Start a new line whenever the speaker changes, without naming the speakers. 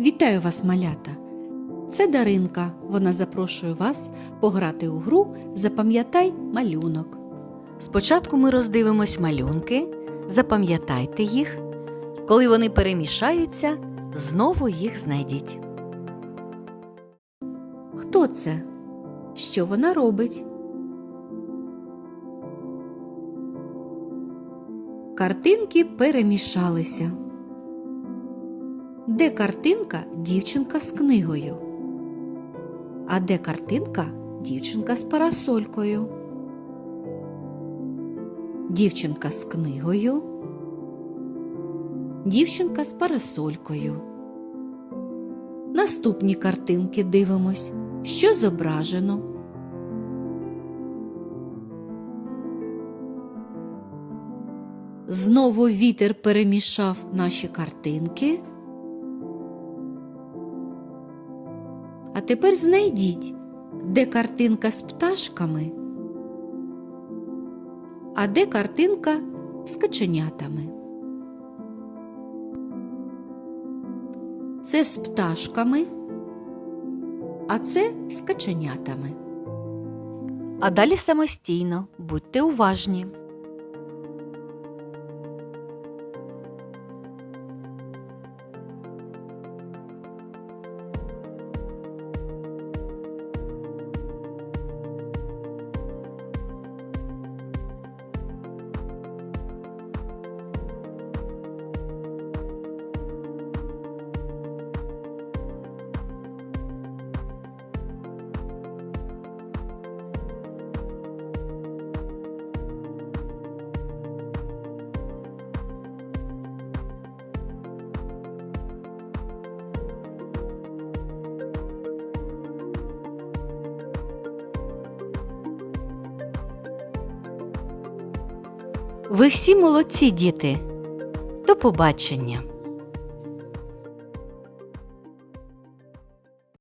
Вітаю вас, малята! Це Даринка. Вона запрошує вас пограти у гру Запам'ятай малюнок.
Спочатку ми роздивимось малюнки, запам'ятайте їх. Коли вони перемішаються, знову їх знайдіть.
Хто це? Що вона робить? Картинки перемішалися. Де картинка дівчинка з книгою? А де картинка дівчинка з парасолькою? Дівчинка з книгою. Дівчинка з парасолькою. Наступні картинки дивимось, що зображено. Знову вітер перемішав наші картинки. А тепер знайдіть, де картинка з пташками, а де картинка з каченятами. Це з пташками, а це з каченятами.
А далі самостійно, будьте уважні. Ви всі молодці, діти. До побачення!